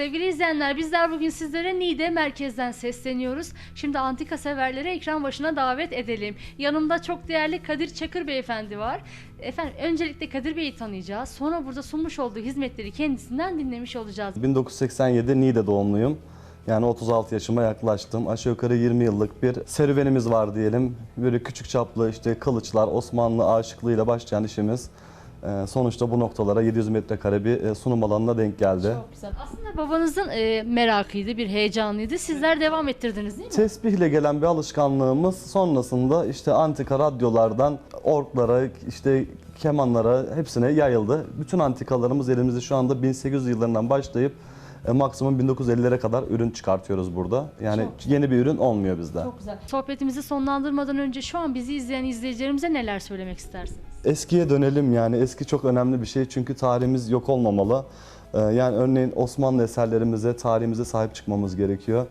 Sevgili izleyenler bizler bugün sizlere Niğde merkezden sesleniyoruz. Şimdi antika severleri ekran başına davet edelim. Yanımda çok değerli Kadir Çakır beyefendi var. Efendim öncelikle Kadir Bey'i tanıyacağız. Sonra burada sunmuş olduğu hizmetleri kendisinden dinlemiş olacağız. 1987 Niğde doğumluyum. Yani 36 yaşıma yaklaştım. Aşağı yukarı 20 yıllık bir serüvenimiz var diyelim. Böyle küçük çaplı işte kılıçlar, Osmanlı aşıklığıyla başlayan işimiz. E, Sonuçta bu noktalara 700 metrekare bir e, sunum alanına denk geldi. Çok güzel. Aslında babanızın e, merakıydı, bir heyecanıydı. Sizler devam ettirdiniz değil mi? Tesbihle gelen bir alışkanlığımız sonrasında işte antika radyolardan orklara, işte kemanlara hepsine yayıldı. Bütün antikalarımız elimizde şu anda 1800 yıllarından başlayıp e, maksimum 1950'lere kadar ürün çıkartıyoruz burada. Yani Çok yeni bir ürün olmuyor bizde. Çok güzel. Sohbetimizi sonlandırmadan önce şu an bizi izleyen izleyicilerimize neler söylemek istersiniz? Eskiye dönelim yani eski çok önemli bir şey çünkü tarihimiz yok olmamalı. Ee, Yani örneğin Osmanlı eserlerimize, tarihimize sahip çıkmamız gerekiyor.